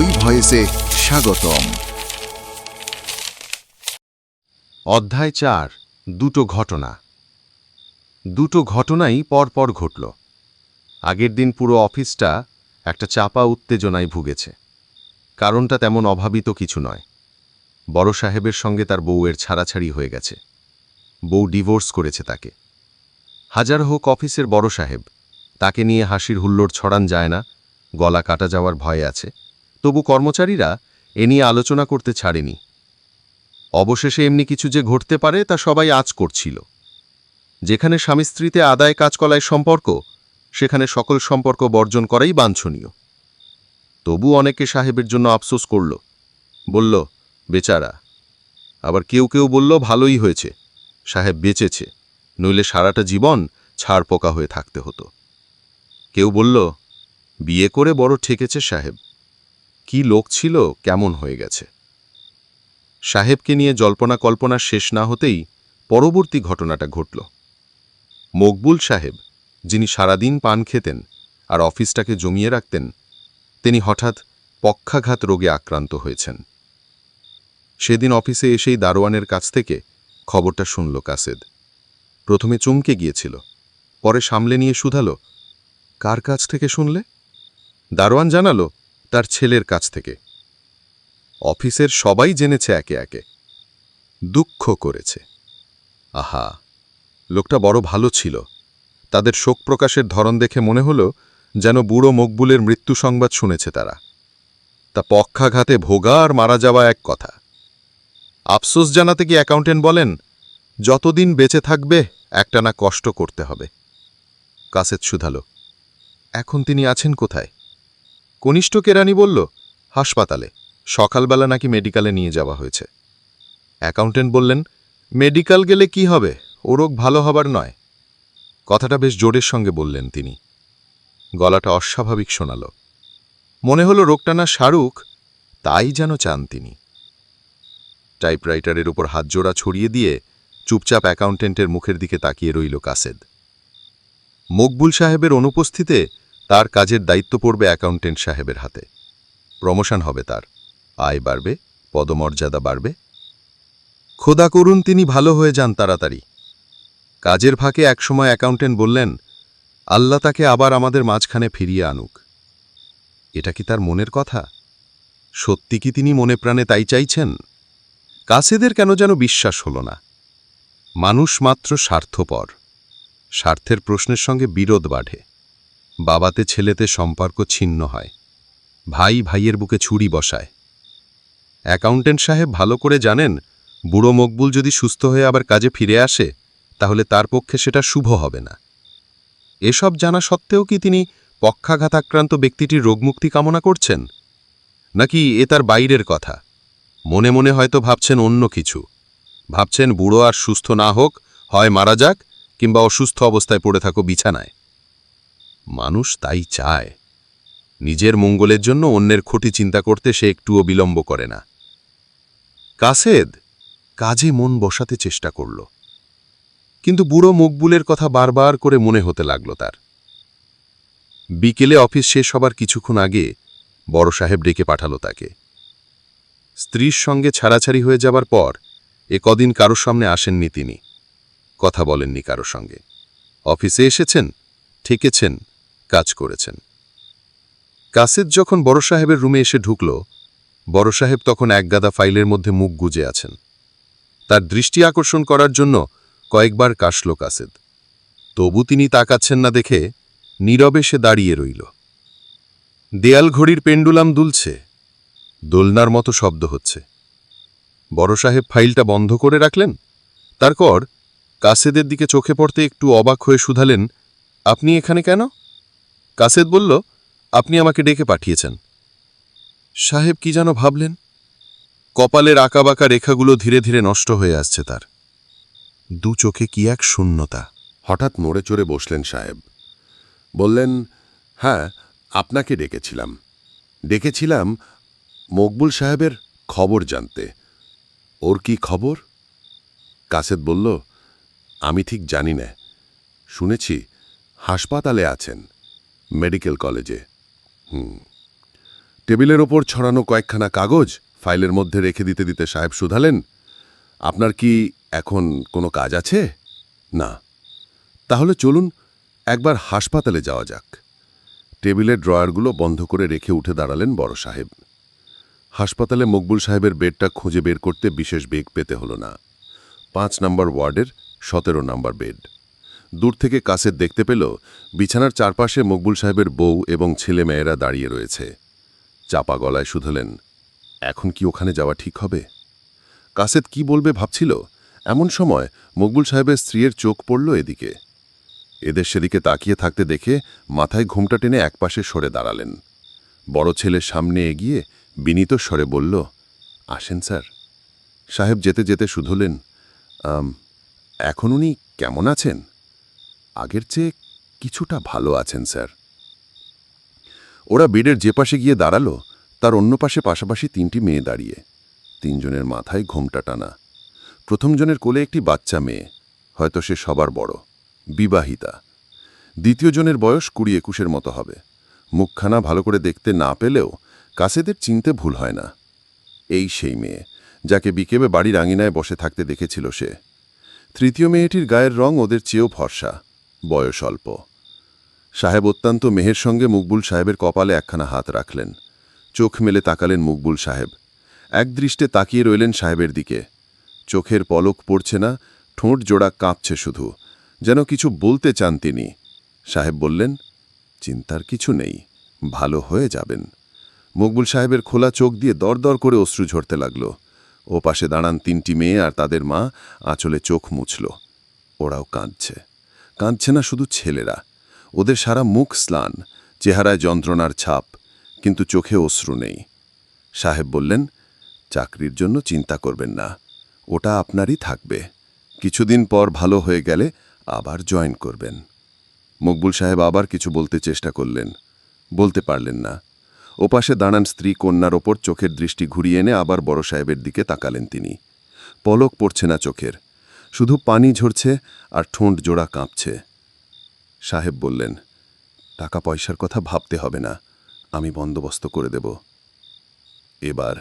ওই ভয়েসে স্বাগতম। অধ্যায় চার, দুটো ঘটনা। দুটো ঘটনাই পরপর ঘটল। আগের দিন পুরো অফিসটা একটা চাপা উত্তেজনায় ভুগেছে। কারণটা তেমন অভাবিত কিছু নয়। বড় সাহেবের সঙ্গে তার বউয়ের ছাড়াছাড়ি হয়ে গেছে। বউ ডিভোর্স করেছে তাকে। হাজার হোক অফিসের বড় সাহেব, তাকে নিয়ে হাসির হুল্লোড় ছড়ান যায় না, গলা কাটা যাওয়ার ভয় আছে। তবু কর্মচারীরা এ নিয়ে আলোচনা করতে ছাড়েনি। অবশেষে এমনি কিছু যে ঘটতে পারে তা সবাই আজ করছিল। যেখানে স্বামী স্ত্রীতে আদায় কাজকলায় সম্পর্ক, সেখানে সকল সম্পর্ক বর্জন করাই বাঞ্ছনীয়। তবু অনেকে সাহেবের জন্য আফসোস করল। বলল, বেচারা, আবার কেউ কেউ বলল, ভালোই হয়েছে, সাহেব বেঁচেছে, নইলে সারাটা জীবন ছাড় পোকা হয়ে থাকতে হতো। কেউ বলল, বিয়ে করে বড় ঠেকেছে সাহেব কি লোক ছিল, কেমন হয়ে গেছে। সাহেবকে নিয়ে জল্পনা কল্পনা শেষ না হতেই পরবর্তী ঘটনাটা ঘটল। মকবুল সাহেব, যিনি সারাদিন পান খেতেন আর অফিসটাকে জমিয়ে রাখতেন, তিনি হঠাৎ পক্ষাঘাত রোগে আক্রান্ত হয়েছেন। সেদিন অফিসে এসেই দারোয়ানের কাছ থেকে খবরটা শুনল কাসেদ। প্রথমে চমকে গিয়েছিল, পরে সামলে নিয়ে শুধালো, কার কাছ থেকে শুনলে? দারোয়ান জানালো তার ছেলের কাছ থেকে। অফিসের সবাই জেনেছে একে একে। দুঃখ করেছে। আহা, লোকটা বড় ভালো ছিল। তাদের শোক প্রকাশের ধরন দেখে মনে হলো যেন বুড়ো মকবুলের মৃত্যু সংবাদ শুনেছে তারা। তা পক্ষাঘাতে ভোগা আর মারা যাওয়া এক কথা। আফসোস জানাতে কি অ্যাকাউন্টেন্ট বলেন, যতদিন বেঁচে থাকবে একটানা কষ্ট করতে হবে। কাসেত শুধালো, এখন তিনি আছেন কোথায়? কনিষ্ঠ কেরানি বলল, হাসপাতালে। সকালবেলা নাকি মেডিকেলে নিয়ে যাওয়া হয়েছে। অ্যাকাউন্টেন্ট বললেন, মেডিকেল গেলে কি হবে? ও রোগ ভালো হবার নয়। কথাটা বেশ জোরের সঙ্গে বললেন তিনি। গলাটা অস্বাভাবিক শোনাল। মনে হলো রোগটা না শাহরুখ তাই যেন চান তিনি। টাইপরাইটারের উপর হাতজোড়া ছড়িয়ে দিয়ে চুপচাপ অ্যাকাউন্টেন্টের মুখের দিকে তাকিয়ে রইল কাসেদ। মকবুল সাহেবের অনুপস্থিতে তার কাজের দায়িত্ব পড়বে অ্যাকাউন্টেন্ট সাহেবের হাতে। প্রমোশন হবে তার। আয় বাড়বে, পদমর্যাদা বাড়বে। খোদা করুন তিনি ভালো হয়ে যান তাড়াতাড়ি। কাজের ফাঁকে একসময় অ্যাকাউন্টেন্ট বললেন, আল্লাহ তাকে আবার আমাদের মাঝখানে ফিরিয়ে আনুক। এটা কি তার মনের কথা? সত্যি কি তিনি মনে প্রাণে তাই চাইছেন? কাসেদের কেন যেন বিশ্বাস হল না। মানুষ মাত্র স্বার্থপর। স্বার্থের প্রশ্নের সঙ্গে বিরোধ বাড়ে বাবাতে ছেলেতে সম্পর্ক ছিন্ন হয়। ভাই ভাইয়ের বুকে ছুরি বসায়। অ্যাকাউন্টেন্ট সাহেব ভালো করে জানেন, বুড়ো মকবুল যদি সুস্থ হয়ে আবার কাজে ফিরে আসে, তাহলে তার পক্ষে সেটা শুভ হবে না। এসব জানা সত্ত্বেও কি তিনি পক্ষাঘাতাক্রান্ত ব্যক্তিটির রোগমুক্তি কামনা করছেন? নাকি এ তার বাইরের কথা? মনে মনে হয়তো ভাবছেন অন্য কিছু। ভাবছেন বুড়ো আর সুস্থ না হোক, হয় মারা যাক, কিংবা অসুস্থ অবস্থায় পড়ে থাকো বিছানায়। মানুষ তাই চায়। নিজের মঙ্গলের জন্য অন্যের ক্ষতি চিন্তা করতে সে একটুও বিলম্ব করে না। কাসেদ কাজে মন বসাতে চেষ্টা করল। কিন্তু বুড়ো মকবুলের কথা বারবার করে মনে হতে লাগল তার। বিকেলে অফিস শেষ হবার কিছুক্ষণ আগে বড় সাহেব ডেকে পাঠালো তাকে। স্ত্রীর সঙ্গে ছাড়াছাড়ি হয়ে যাবার পর এ কদিন কারোর সামনে আসেননি তিনি। কথা বলেননি কারও সঙ্গে। অফিসে এসেছেন, ঠেকেছেন কাজ করেছেন। কাসেদ যখন বড় সাহেবের রুমে এসে ঢুকল, বড় সাহেব তখন একগাদা ফাইলের মধ্যে মুখ গুজে আছেন। তার দৃষ্টি আকর্ষণ করার জন্য কয়েকবার কাশল কাসেদ। তবু তিনি তাকাচ্ছেন না দেখে নীরবে সে দাঁড়িয়ে রইল। দেয়াল ঘড়ির পেন্ডুলাম দুলছে, দোলনার মতো শব্দ হচ্ছে। বড় সাহেব ফাইলটা বন্ধ করে রাখলেন? তারপর কাসেদের দিকে চোখে পড়তে একটু অবাক হয়ে শুধালেন, আপনি এখানে কেন? কাসেদ বলল, আপনি আমাকে ডেকে পাঠিয়েছেন। সাহেব কি যেন ভাবলেন, কপালের আঁকাবাঁকা রেখাগুলো ধীরে ধীরে নষ্ট হয়ে আসছে তার। দু চোখে কি এক শূন্যতা। হঠাৎ নড়ে চড়ে বসলেন সাহেব। বললেন হ্যাঁ আপনাকে ডেকেছিলাম। ডেকেছিলাম মকবুল সাহেবের খবর জানতে। ওর কি খবর? কাসেদ বলল, আমি ঠিক জানি না। শুনেছি, হাসপাতালে আছেন। মেডিকেল কলেজে। হুম। টেবিলের ওপর ছড়ানো কয়েকখানা কাগজ ফাইলের মধ্যে রেখে দিতে দিতে সাহেব শুধালেন, আপনার কি এখন কোনো কাজ আছে? না। তাহলে চলুন, একবার হাসপাতালে যাওয়া যাক। টেবিলের ড্রয়ারগুলো বন্ধ করে রেখে উঠে দাঁড়ালেন বড় সাহেব। হাসপাতালে মকবুল সাহেবের বেডটা খুঁজে বের করতে বিশেষ বেগ পেতে হলো না। পাঁচ নম্বর ওয়ার্ডের সতেরো নম্বর বেড। দূর থেকে কাসের দেখতে পেল বিছানার চারপাশে মকবুল সাহেবের বউ এবং ছেলে মেয়েরা দাঁড়িয়ে রয়েছে। চাপা গলায় শুধলেন এখন কি ওখানে যাওয়া ঠিক হবে? কাসেদ কি বলবে ভাবছিল এমন সময় মকবুল সাহেবের স্ত্রীর চোখ পড়ল এদিকে। এদের সেদিকে তাকিয়ে থাকতে দেখে মাথায় ঘুমটা টেনে একপাশে সরে দাঁড়ালেন। বড় ছেলের সামনে এগিয়ে বিনীত স্বরে বলল আসেন স্যার। সাহেব যেতে যেতে শুধলেন "আম, এখন উনি কেমন আছেন? আগের চেয়ে কিছুটা ভালো আছেন, স্যার। ওরা বেডের যে পাশে গিয়ে দাঁড়াল, তার অন্য পাশে পাশাপাশি তিনটি মেয়ে দাঁড়িয়ে। তিনজনের মাথায় ঘোমটা টানা। প্রথমজনের কোলে একটি বাচ্চা মেয়ে, হয়তো সে সবার বড়, বিবাহিতা। দ্বিতীয় জনের বয়স কুড়ি একুশের মতো হবে। মুখখানা ভালো করে দেখতে না পেলেও কাছেদের চিনতে ভুল হয় না। এই সেই মেয়ে, যাকে বিকেবে বাড়ির আঙিনায় বসে থাকতে দেখেছিল সে। তৃতীয় মেয়েটির গায়ের রং ওদের চেয়েও ফর্সা। বয়স অল্প। সাহেব অত্যন্ত মেহের সঙ্গে মুকবুল সাহেবের কপালে একখানা হাত রাখলেন। চোখ মেলে তাকালেন মুকবুল সাহেব। একদৃষ্টে তাকিয়ে রইলেন সাহেবের দিকে। চোখের পলক পড়ছে না, ঠোঁট জোড়া কাঁপছে শুধু। যেন কিছু বলতে চান তিনি। সাহেব বললেন, চিন্তার কিছু নেই, ভালো হয়ে যাবেন। মকবুল সাহেবের খোলা চোখ দিয়ে দরদর করে অশ্রু ঝরতে লাগল। ও পাশে দাঁড়ান তিনটি মেয়ে আর তাদের মা, আঁচলে চোখ মুছল। ওরাও কাঁদছে। কাঁদছে না শুধু ছেলেরা। ওদের সারা মুখ স্লান, চেহারায় যন্ত্রণার ছাপ, কিন্তু চোখে অশ্রু নেই। সাহেব বললেন, চাকরির জন্য চিন্তা করবেন না। ওটা আপনারই থাকবে। কিছুদিন পর ভালো হয়ে গেলে আবার জয়েন করবেন। মকবুল সাহেব আবার কিছু বলতে চেষ্টা করলেন। বলতে পারলেন না। ওপাশে দাঁড়ান স্ত্রী কন্যার ওপর চোখের দৃষ্টি ঘুরিয়ে এনে আবার বড় সাহেবের দিকে তাকালেন তিনি। পলক পড়ছে না চোখের। শুধু পানি ঝরছে আর ঠোঁট জোড়া কাঁপছে। সাহেব বললেন, টাকা পয়সার কথা ভাবতে হবে না, আমি বন্দোবস্ত করে দেব। এবার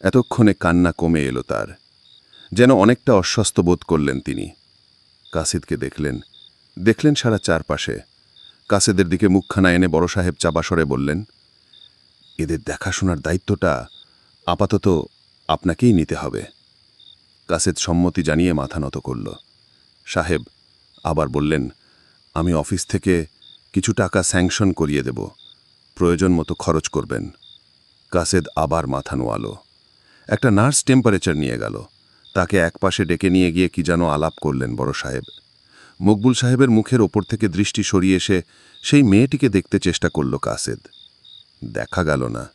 এতক্ষণে কান্না কমে এলো তার। যেন অনেকটা অস্বস্ত বোধ করলেন তিনি। কাসিদকে দেখলেন দেখলেন সারা চারপাশে। কাসেদের দিকে মুখখানা এনে বড় সাহেব চাবাসরে বললেন, এদের দেখাশোনার দায়িত্বটা আপাতত আপনাকেই নিতে হবে। কাসেদ সম্মতি জানিয়ে মাথা নত করল। সাহেব আবার বললেন, আমি অফিস থেকে কিছু টাকা স্যাংশন করিয়ে দেব। প্রয়োজন মতো খরচ করবেন। কাসেদ আবার মাথা নোয়ালো। একটা নার্স টেম্পারেচার নিয়ে গেল। তাকে একপাশে ডেকে নিয়ে গিয়ে কি যেন আলাপ করলেন বড় সাহেব। মকবুল সাহেবের মুখের ওপর থেকে দৃষ্টি সরিয়ে এসে সেই মেয়েটিকে দেখতে চেষ্টা করল কাসেদ। দেখা গেল না।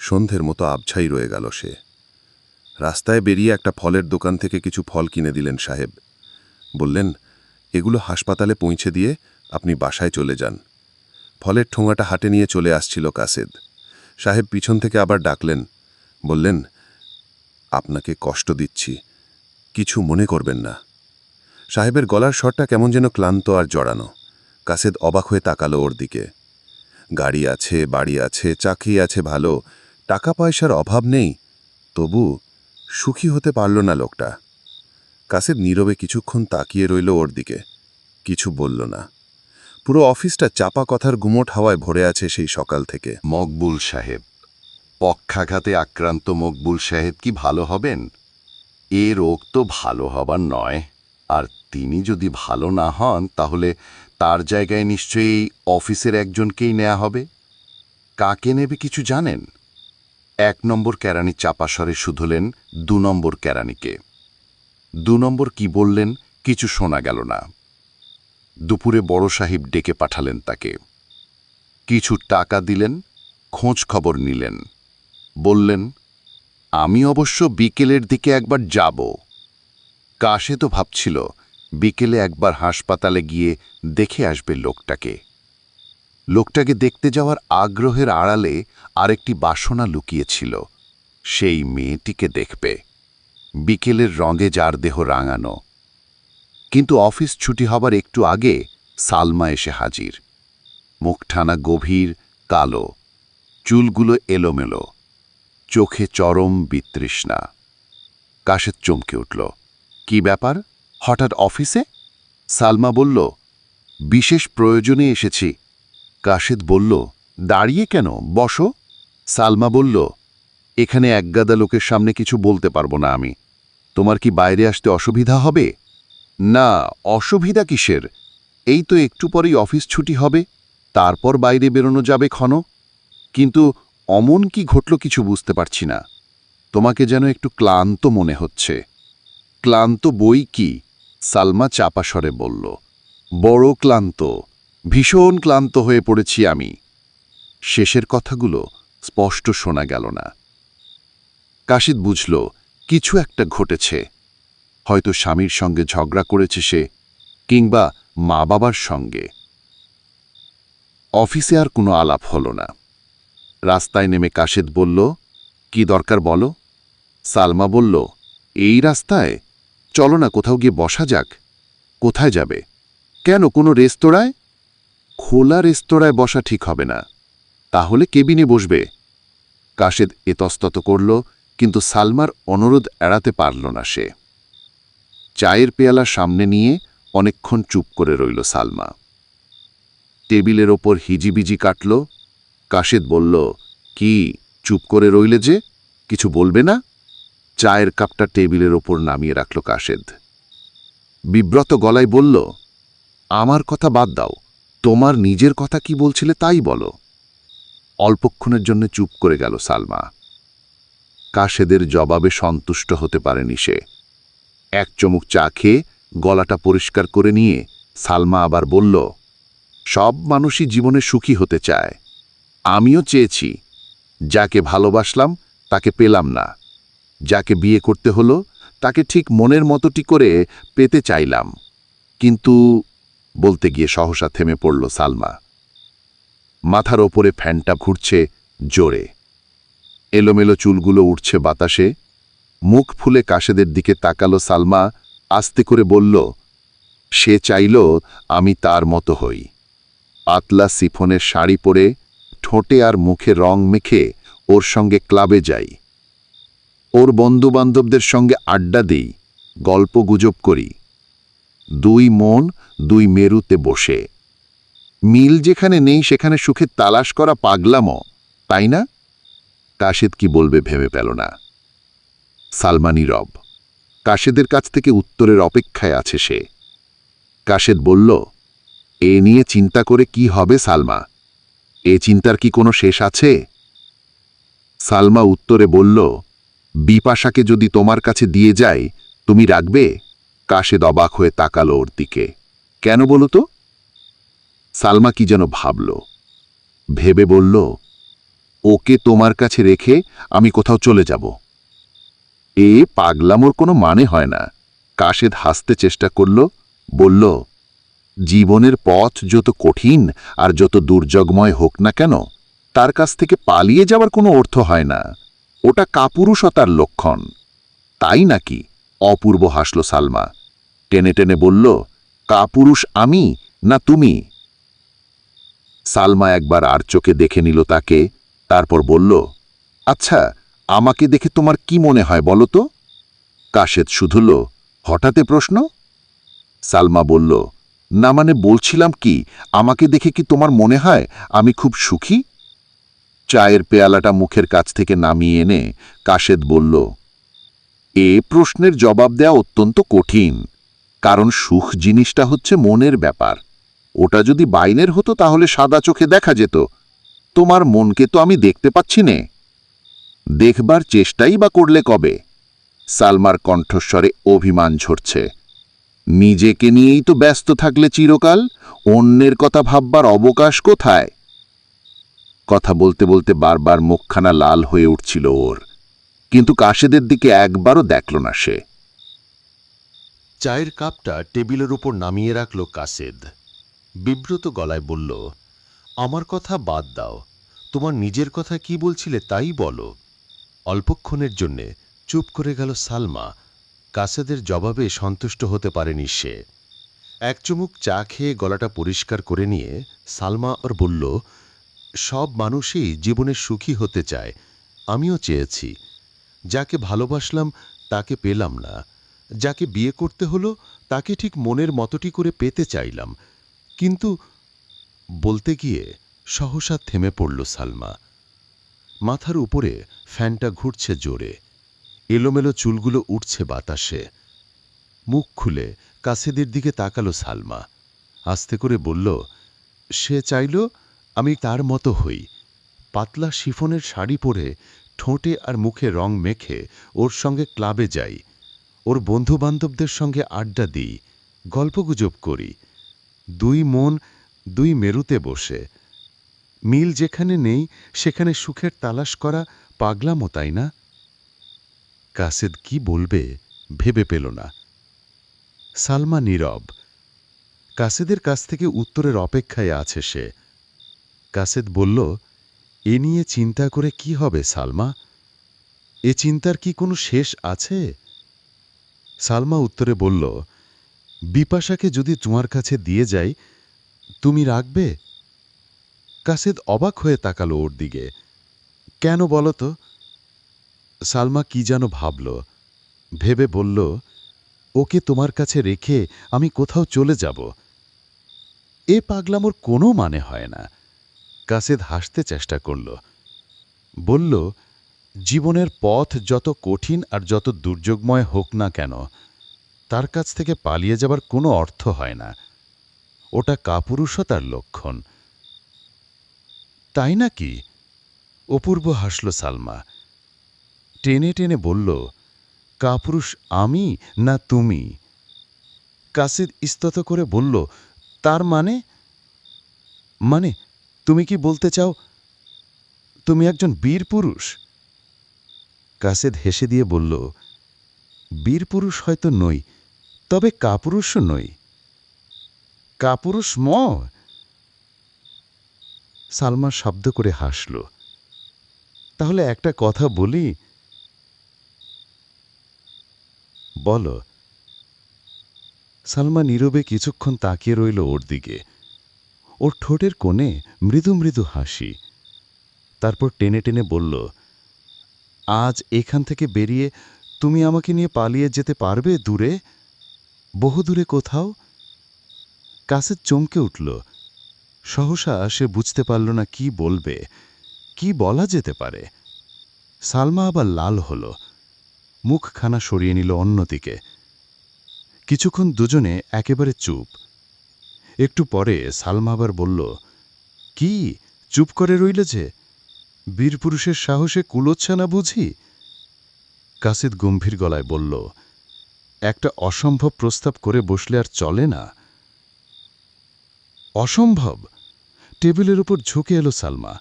সন্ধ্যের মতো আবছাই রয়ে গেল সে। রাস্তায় বেরিয়ে একটা ফলের দোকান থেকে কিছু ফল কিনে দিলেন সাহেব। বললেন, এগুলো হাসপাতালে পৌঁছে দিয়ে আপনি বাসায় চলে যান। ফলের ঠোঙাটা হাটে নিয়ে চলে আসছিল কাসেদ। সাহেব পিছন থেকে আবার ডাকলেন, বললেন, আপনাকে কষ্ট দিচ্ছি, কিছু মনে করবেন না। সাহেবের গলার স্বরটা কেমন যেন ক্লান্ত আর জড়ানো। কাসেদ অবাক হয়ে তাকালো ওর দিকে। গাড়ি আছে, বাড়ি আছে, চাকরি আছে ভালো, টাকা পয়সার অভাব নেই, তবু সুখী হতে পারল না লোকটা। কাসেদ নীরবে কিছুক্ষণ তাকিয়ে রইল ওর দিকে। কিছু বলল না। পুরো অফিসটা চাপা কথার গুমোট হাওয়ায় ভরে আছে সেই সকাল থেকে। মকবুল সাহেব, পক্ষাঘাতে আক্রান্ত মকবুল সাহেব কি ভালো হবেন? এ রোগ তো ভালো হবার নয়। আর তিনি যদি ভালো না হন, তাহলে তার জায়গায় নিশ্চয়ই অফিসের একজনকেই নেওয়া হবে। কাকে নেবে কিছু জানেন? এক নম্বর কেরানি চাপাসরে শুধলেন, দু নম্বর কেরানিকে। দু নম্বর কি বললেন কিছু শোনা গেল না। দুপুরে বড় সাহেব ডেকে পাঠালেন তাকে। কিছু টাকা দিলেন, খোঁজ খবর নিলেন। বললেন, আমি অবশ্য বিকেলের দিকে একবার যাব। কাশে তো ভাবছিল, বিকেলে একবার হাসপাতালে গিয়ে দেখে আসবে লোকটাকে। লোকটাকে দেখতে যাওয়ার আগ্রহের আড়ালে আরেকটি বাসনা লুকিয়েছিল। সেই মেয়েটিকে দেখবে। বিকেলের রঙে যার দেহ রাঙানো। কিন্তু অফিস ছুটি হবার একটু আগে সালমা এসে হাজির। মুখঠানা গভীর, কালো। চুলগুলো এলোমেলো। চোখে চরম বিতৃষ্ণা। কাশেদ চমকে উঠল। কি ব্যাপার? হঠাৎ অফিসে? সালমা বলল, বিশেষ প্রয়োজনে এসেছি। কাশেদ বলল, দাঁড়িয়ে কেন? বসো। সালমা বলল, এখানে একগাদা লোকের সামনে কিছু বলতে পারব না আমি। তোমার কি বাইরে আসতে অসুবিধা হবে? না, অসুবিধা কিসের? এই তো একটু পরেই অফিস ছুটি হবে, তারপর বাইরে বেরোনো যাবে ক্ষণ। কিন্তু অমন কি ঘটল কিছু বুঝতে পারছি না। তোমাকে যেন একটু ক্লান্ত মনে হচ্ছে। ক্লান্ত বই কি? সালমা চাপাস্বরে বলল। বড় ক্লান্ত, ভীষণ ক্লান্ত হয়ে পড়েছি আমি। শেষের কথাগুলো স্পষ্ট শোনা গেল না। কাশিদ বুঝল কিছু একটা ঘটেছে। হয়তো স্বামীর সঙ্গে ঝগড়া করেছে সে, কিংবা মা বাবার সঙ্গে। অফিসে আর কোনো আলাপ হল না। রাস্তায় নেমে কাশেদ বলল, কি দরকার বলো? সালমা বলল, এই রাস্তায়? চলো না কোথাও গিয়ে বসা যাক। কোথায় যাবে? কেন, কোনো রেস্তোরাঁয়? খোলা রেস্তোরাঁয় বসা ঠিক হবে না। তাহলে কেবিনে বসবে। কাশেদ এতস্তত করল কিন্তু সালমার অনুরোধ এড়াতে পারল না সে। চায়ের পেয়ালা সামনে নিয়ে অনেকক্ষণ চুপ করে রইল সালমা। টেবিলের ওপর হিজিবিজি কাটল। কাশেদ বলল, কি, চুপ করে রইলে যে? কিছু বলবে না? চায়ের কাপটা টেবিলের ওপর নামিয়ে রাখল কাশেদ। বিব্রত গলায় বলল, আমার কথা বাদ দাও। তোমার নিজের কথা কি বলছিলে তাই বলো। অল্পক্ষণের জন্য চুপ করে গেল সালমা। কাশেদের জবাবে সন্তুষ্ট হতে পারেনি সে। এক চমুক চা খেয়ে গলাটা পরিষ্কার করে নিয়ে সালমা আবার বলল, সব মানুষই জীবনে সুখী হতে চায়। আমিও চেয়েছি। যাকে ভালোবাসলাম, তাকে পেলাম না। যাকে বিয়ে করতে হলো, তাকে ঠিক মনের মতোটি করে পেতে চাইলাম। কিন্তু বলতে গিয়ে সহসা থেমে পড়ল সালমা। মাথার ওপরে ফ্যানটা ঘুরছে জোরে। এলোমেলো চুলগুলো উঠছে বাতাসে। মুখ ফুলে কাশেদের দিকে তাকালো সালমা, আস্তে করে বলল, সে চাইল আমি তার মতো হই। পাতলা সিফনের শাড়ি পরে ঠোঁটে আর মুখে রং মেখে ওর সঙ্গে ক্লাবে যাই। ওর বন্ধুবান্ধবদের সঙ্গে আড্ডা দিই, গল্প গুজব করি। দুই মন, দুই মেরুতে বসে। মিল যেখানে নেই সেখানে সুখে তালাশ করা পাগলামো, তাই না? কাশেদ কি বলবে ভেবে পেল না। সালমানি রব, কাশেদের কাছ থেকে উত্তরের অপেক্ষায় আছে সে। কাশেদ বলল, এ নিয়ে চিন্তা করে কি হবে সালমা? এ চিন্তার কি কোনো শেষ আছে? সালমা উত্তরে বলল, বিপাশাকে যদি তোমার কাছে দিয়ে যায় তুমি রাখবে? কাশেদ অবাক হয়ে তাকালো ওর দিকে। কেন বলো তো? সালমা কি যেন ভাবল। ভেবে বলল ওকে তোমার কাছে রেখে আমি কোথাও চলে যাব। এ পাগলামোর কোনো মানে হয় না। কাশেদ হাসতে চেষ্টা করল, বলল, জীবনের পথ যত কঠিন আর যত দুর্যোগময় হোক না কেন, তার কাছ থেকে পালিয়ে যাওয়ার কোনো অর্থ হয় না। ওটা কাপুরুষতার লক্ষণ। তাই নাকি? অপূর্ব হাসল সালমা। টেনে টেনে বলল, কাপুরুষ আমি না তুমি? সালমা একবার আর চোখে দেখে নিল তাকে তারপর বলল আচ্ছা আমাকে দেখে তোমার কি মনে হয় বলো তো? কাশেদ শুধুল, হঠাৎ এ প্রশ্ন? সালমা বলল, না মানে বলছিলাম কি, আমাকে দেখে কি তোমার মনে হয় আমি খুব সুখী? চায়ের পেয়ালাটা মুখের কাছ থেকে নামিয়ে এনে কাশেদ বলল, এ প্রশ্নের জবাব দেওয়া অত্যন্ত কঠিন, কারণ সুখ জিনিসটা হচ্ছে মনের ব্যাপার। ওটা যদি বাইনের হতো তাহলে সাদা চোখে দেখা যেত তোমার মনকে তো আমি দেখতে পাচ্ছি নে। দেখবার চেষ্টাই বা করলে কবে? সালমার কণ্ঠস্বরে অভিমান ঝরছে। নিজেকে নিয়েই তো ব্যস্ত থাকলে চিরকাল, অন্যের কথা ভাববার অবকাশ কোথায়? কথা বলতে বলতে বারবার মুখখানা লাল হয়ে উঠছিল ওর, কিন্তু কাশেদের দিকে একবারও দেখল না সে। চায়ের কাপটা টেবিলের উপর নামিয়ে রাখল কাসেদ বিব্রত গলায় বলল আমার কথা বাদ দাও। তোমার নিজের কথা কি বলছিলে তাই বলো। অল্পক্ষণের জন্যে চুপ করে গেল সালমা। কাসেদের জবাবে সন্তুষ্ট হতে পারেনি সে। এক চুমুক চা খেয়ে গলাটা পরিষ্কার করে নিয়ে সালমা ওর বলল, সব মানুষই জীবনে সুখী হতে চায়। আমিও চেয়েছি। যাকে ভালোবাসলাম তাকে পেলাম না। যাকে বিয়ে করতে হলো তাকে ঠিক মনের মতোটি করে পেতে চাইলাম। কিন্তু বলতে গিয়ে সহসা থেমে পড়ল সালমা। মাথার উপরে ফ্যানটা ঘুরছে জোরে। এলোমেলো চুলগুলো উঠছে বাতাসে। মুখ খুলে কাসেদের দিকে তাকালো সালমা। আস্তে করে বলল, সে চাইল আমি তার মতো হই। পাতলা শিফনের শাড়ি পরে ঠোঁটে আর মুখে রং মেখে ওর সঙ্গে ক্লাবে যাই। ওর বন্ধুবান্ধবদের সঙ্গে আড্ডা দিই, গল্পগুজব করি। দুই মন দুই মেরুতে বসে। মিল যেখানে নেই, সেখানে সুখের তালাশ করা পাগলামো তাই না? কাসেদ কি বলবে ভেবে পেল না। সালমা নীরব। কাসেদের কাছ থেকে উত্তরের অপেক্ষায় আছে সে। কাসেদ বলল, এ নিয়ে চিন্তা করে কি হবে সালমা? এ চিন্তার কি কোনো শেষ আছে? সালমা উত্তরে বলল, বিপাশাকে যদি তোমার কাছে দিয়ে যাই তুমি রাখবে? কাসেদ অবাক হয়ে তাকালো ওর দিকে। কেন বলো তো? সালমা কি যেন ভাবল। ভেবে বলল, ওকে তোমার কাছে রেখে আমি কোথাও চলে যাব। এ পাগলামোর কোনো মানে হয় না। কাসেদ হাসতে চেষ্টা করল। বলল, জীবনের পথ যত কঠিন আর যত দুর্যোগময় হোক না কেন, তার কাছ থেকে পালিয়ে যাবার কোনো অর্থ হয় না। ওটা কাপুরুষতার লক্ষণ। তাই নাকি? অপূর্ব হাসল সালমা। টেনে টেনে বলল, কাপুরুষ আমি না তুমি? কাসিদ ইস্তত করে বলল, তার মানে? মানে তুমি কি বলতে চাও, তুমি একজন বীর পুরুষ? কাসেদ হেসে দিয়ে বলল, বীর পুরুষ হয়তো নই, তবে কাপুরুষও নই। কাপুরুষ ম সালমা শব্দ করে হাসল। তাহলে একটা কথা বলি। বলো। সালমা নীরবে কিছুক্ষণ তাকিয়ে রইল ওর দিকে। ওর ঠোঁটের কোণে মৃদু মৃদু হাসি। তারপর টেনে টেনে বলল, আজ এখান থেকে বেরিয়ে তুমি আমাকে নিয়ে পালিয়ে যেতে পারবে দূরে? বহু দূরে কোথাও? কাছে চমকে উঠল। সহসা সে বুঝতে পারল না কি বলবে, কি বলা যেতে পারে। সালমা আবার লাল হল, মুখখানা সরিয়ে নিল অন্যদিকে। কিছুক্ষণ দুজনে একেবারে চুপ। একটু পরে সালমা আবার বলল, কি, চুপ করে রইলে যে? বীরপুরুষের সাহসে কুলোচ্ছে না বুঝি? কাসিদ গম্ভীর গলায় বলল, একটা অসম্ভব প্রস্তাব করে বসলে আর চলে না। অসম্ভব। টেবিলের উপর ঝুঁকে এলো সালমা।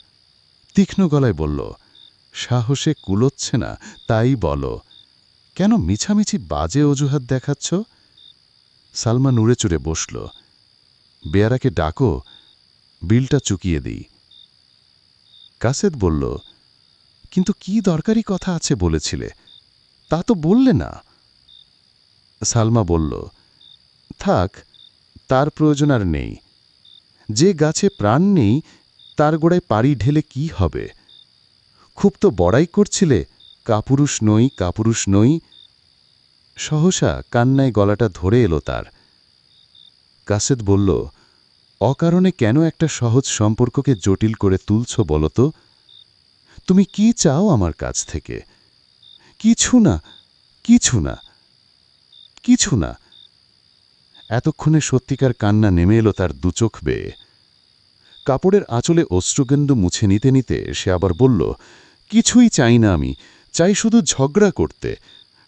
তীক্ষ্ণ গলায় বলল, সাহসে কুলোচ্ছে না, তাই বলো। কেন মিছামিছি বাজে অজুহাত দেখাচ্ছ? সালমা নুড়ে চুড়ে বসল। বেয়ারাকে ডাকো, বিলটা চুকিয়ে দিই। কাসেদ বলল, কিন্তু কি দরকারি কথা আছে বলেছিলে, তা তো বললে না। সালমা বলল, থাক, তার প্রয়োজন আর নেই। যে গাছে প্রাণ নেই, তার গোড়ায় পাড়ি ঢেলে কি হবে? খুব তো বড়াই করছিলে, কাপুরুষ নই কাপুরুষ নই। সহসা কান্নায় গলাটা ধরে এলো তার। কাসেদ বলল, অকারণে কেন একটা সহজ সম্পর্ককে জটিল করে তুলছ বলতো তুমি কি চাও আমার কাছ থেকে? কিছু না কিছু না কিছু না। এতক্ষণে সত্যিকার কান্না নেমে এলো তার দুচোখ বেয়ে। কাপড়ের আঁচলে অশ্রুগেন্দু মুছে নিতে নিতে সে আবার বলল, কিছুই চাই না আমি, চাই শুধু ঝগড়া করতে।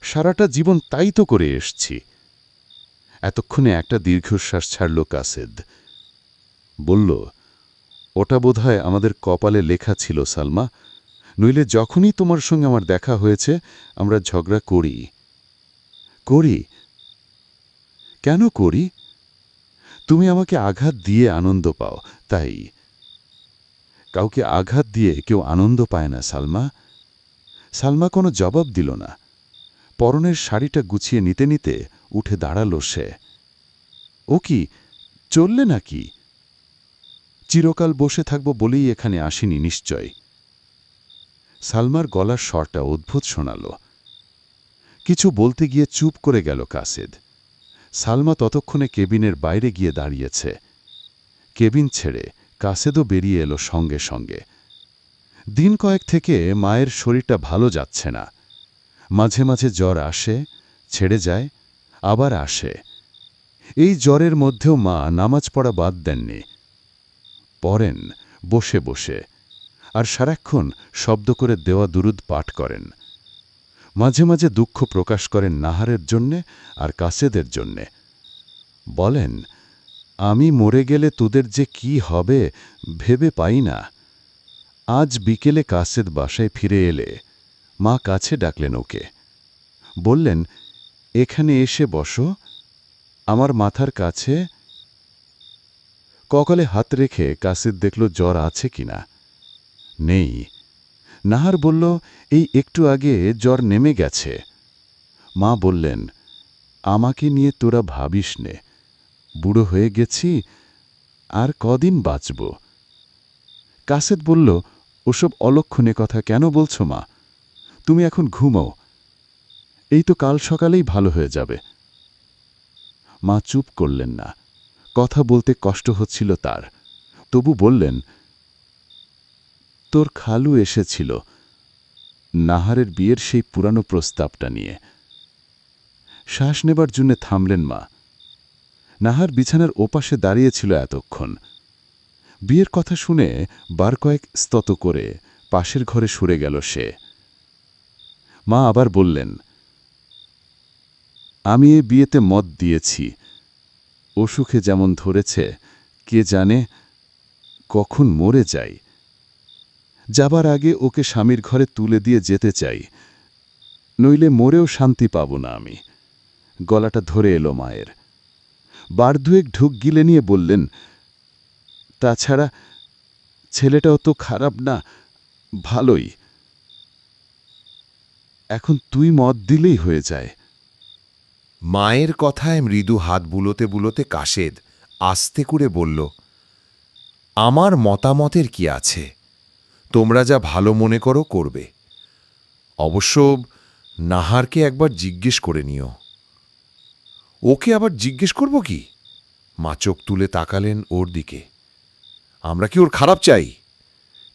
সারাটা জীবন তাই তো করে এসছি। এতক্ষণে একটা দীর্ঘশ্বাস ছাড়ল কাসেদ। বলল, ওটা বোধহয় আমাদের কপালে লেখা ছিল, সালমা। নইলে যখনই তোমার সঙ্গে আমার দেখা হয়েছে, আমরা ঝগড়া করি। করি? কেন করি? তুমি আমাকে আঘাত দিয়ে আনন্দ পাও, তাই। কাউকে আঘাত দিয়ে কেউ আনন্দ পায় না, সালমা। সালমা কোনো জবাব দিল না। পরনের শাড়িটা গুছিয়ে নিতে নিতে উঠে দাঁড়াল সে। ও কি, চললে নাকি? চিরকাল বসে থাকব বলেই এখানে আসিনি, নিশ্চয়। সালমার গলার স্বরটা অদ্ভুত শোনাল। কিছু বলতে গিয়ে চুপ করে গেল কাসেদ। সালমা ততক্ষণে কেবিনের বাইরে গিয়ে দাঁড়িয়েছে। কেবিন ছেড়ে কাসেদও বেরিয়ে এলো সঙ্গে সঙ্গে। দিন কয়েক থেকে মায়ের শরীরটা ভালো যাচ্ছে না। মাঝে মাঝে জ্বর আসে, ছেড়ে যায়, আবার আসে। এই জ্বরের মধ্যেও মা নামাজ পড়া বাদ দেননি। পড়েন, বসে বসে, আর সারাক্ষণ শব্দ করে দেওয়া দুরুদ পাঠ করেন। মাঝে মাঝে দুঃখ প্রকাশ করেন নাহারের জন্যে আর কাসেদের জন্যে। বলেন, আমি মরে গেলে তোদের যে কি হবে ভেবে পাই না। আজ বিকেলে কাসেদ বাসায় ফিরে এলে মা কাছে ডাকলেন ওকে। বললেন, এখানে এসে বসো, আমার মাথার কাছে ককলে হাত রেখে কাসিদ দেখল জ্বর আছে কিনা? নেই। নাহার বলল, এই একটু আগে জ্বর নেমে গেছে। মা বললেন, আমাকে নিয়ে তোরা ভাবিস নে। বুড়ো হয়ে গেছি, আর কদিন বাঁচব? কাসেদ বলল, ওসব অলক্ষণে কথা কেন বলছো মা? তুমি এখন ঘুমাও। এই তো কাল সকালেই ভালো হয়ে যাবে। মা চুপ করলেন না। কথা বলতে কষ্ট হচ্ছিল তার। তবু বললেন তোর খালু এসেছিল। নাহারের বিয়ের সেই পুরানো প্রস্তাবটা নিয়ে। শ্বাস নেবার জন্য থামলেন মা। নাহার বিছানার ওপাশে দাঁড়িয়েছিল এতক্ষণ। বিয়ের কথা শুনে বার কয়েক স্তত করে পাশের ঘরে সরে গেল সে। মা আবার বললেন, আমি এ বিয়েতে মত দিয়েছি। অসুখে যেমন ধরেছে, কে জানে কখন মরে যাই যাবার আগে ওকে স্বামীর ঘরে তুলে দিয়ে যেতে চাই, নইলে মরেও শান্তি পাব না আমি। গলাটা ধরে এলো মায়ের। বার দুয়েক ঢুক গিলে নিয়ে বললেন, তাছাড়া ছেলেটাও তো খারাপ না, ভালোই। এখন তুই মত দিলেই হয়ে যায়। মায়ের কথায় মৃদু হাত বুলোতে বুলোতে কাশেদ আস্তে করে বলল, আমার মতামতের কি আছে? তোমরা যা ভালো মনে করো, করবে। অবশ্য নাহারকে একবার জিজ্ঞেস করে নিও। ওকে আবার জিজ্ঞেস করব কি? মা চোখ তুলে তাকালেন ওর দিকে। আমরা কি ওর খারাপ চাই?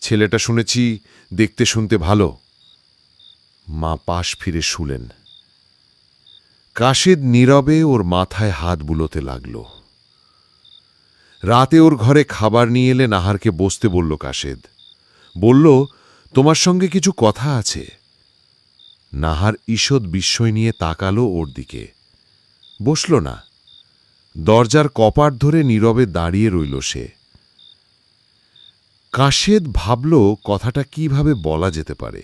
ছেলেটা শুনেছি দেখতে শুনতে ভালো। মা পাশ ফিরে শুলেন। কাশেদ নীরবে ওর মাথায় হাত বুলোতে লাগল। রাতে ওর ঘরে খাবার নিয়ে এলে নাহারকে বসতে বলল কাশেদ। বলল, তোমার সঙ্গে কিছু কথা আছে। নাহার ঈষৎ বিস্ময় নিয়ে তাকালো ওর দিকে। বসল না। দরজার কপাট ধরে নীরবে দাঁড়িয়ে রইল সে। কাশেদ ভাবল কথাটা কীভাবে বলা যেতে পারে।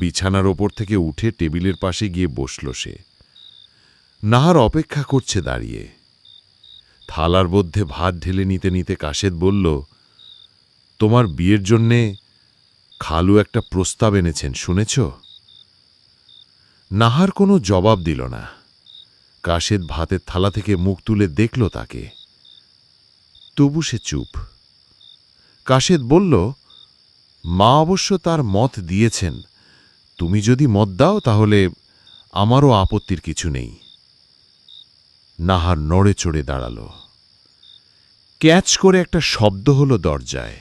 বিছানার ওপর থেকে উঠে টেবিলের পাশে গিয়ে বসল সে। নাহার অপেক্ষা করছে দাঁড়িয়ে। থালার মধ্যে ভাত ঢেলে নিতে নিতে কাশেদ বলল তোমার বিয়ের জন্যে খালু একটা প্রস্তাব এনেছেন, শুনেছ? নাহার কোনো জবাব দিল না। কাশেদ ভাতের থালা থেকে মুখ তুলে দেখল তাকে। তবু সে চুপ। কাশেদ বলল, মা অবশ্য তার মত দিয়েছেন। তুমি যদি মত দাও তাহলে আমারও আপত্তির কিছু নেই। নাহার নড়ে চড়ে দাঁড়াল। ক্যাচ করে একটা শব্দ হলো দরজায়।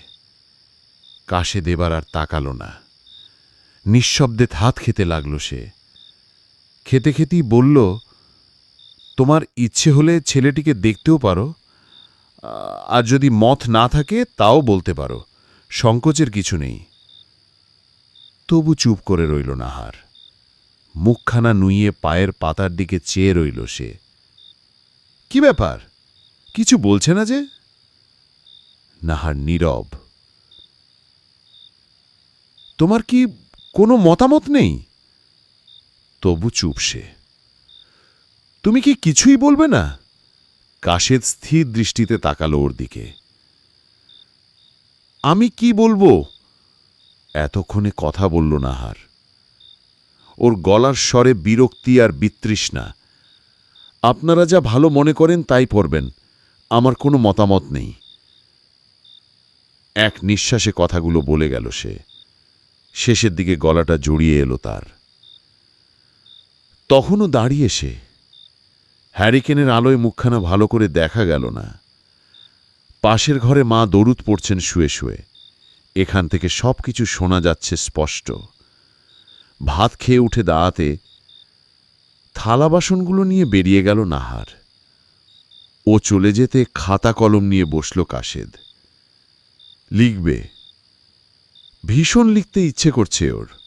কাশে দেবার আর তাকাল না। নিঃশব্দে থাত খেতে লাগল সে। খেতে খেতেই বলল, তোমার ইচ্ছে হলে ছেলেটিকে দেখতেও পারো। আর যদি মত না থাকে তাও বলতে পারো। সংকোচের কিছু নেই। তবু চুপ করে রইল নাহার। মুখখানা নুইয়ে পায়ের পাতার দিকে চেয়ে রইল সে। কি ব্যাপার? কিছু বলছে না যে? নাহার নীরব তোমার কি কোনো মতামত নেই? তবু চুপ সে। তুমি কি কিছুই বলবে না? কাশেদ স্থির দৃষ্টিতে তাকালো ওর দিকে। আমি কি বলব? এতক্ষণে কথা বলল নাহার। ওর গলার স্বরে বিরক্তি আর বিতৃষ্ণা। আপনারা যা ভালো মনে করেন তাই পড়বেন, আমার কোনো মতামত নেই। এক নিঃশ্বাসে কথাগুলো বলে গেল সে। শেষের দিকে গলাটা জড়িয়ে এলো তার। তখনও দাঁড়িয়ে সে। হ্যারিকেনের আলোয় মুখখানা ভালো করে দেখা গেল না। পাশের ঘরে মা দরুদ পড়ছেন শুয়ে শুয়ে। এখান থেকে সব কিছু শোনা যাচ্ছে স্পষ্ট। ভাত খেয়ে উঠে দাঁড়াতে থালা বাসনগুলো নিয়ে বেরিয়ে গেল নাহার। ও চলে যেতে খাতা কলম নিয়ে বসল কাশেদ। লিখবে ভীষণ লিখতে ইচ্ছে করছে ওর।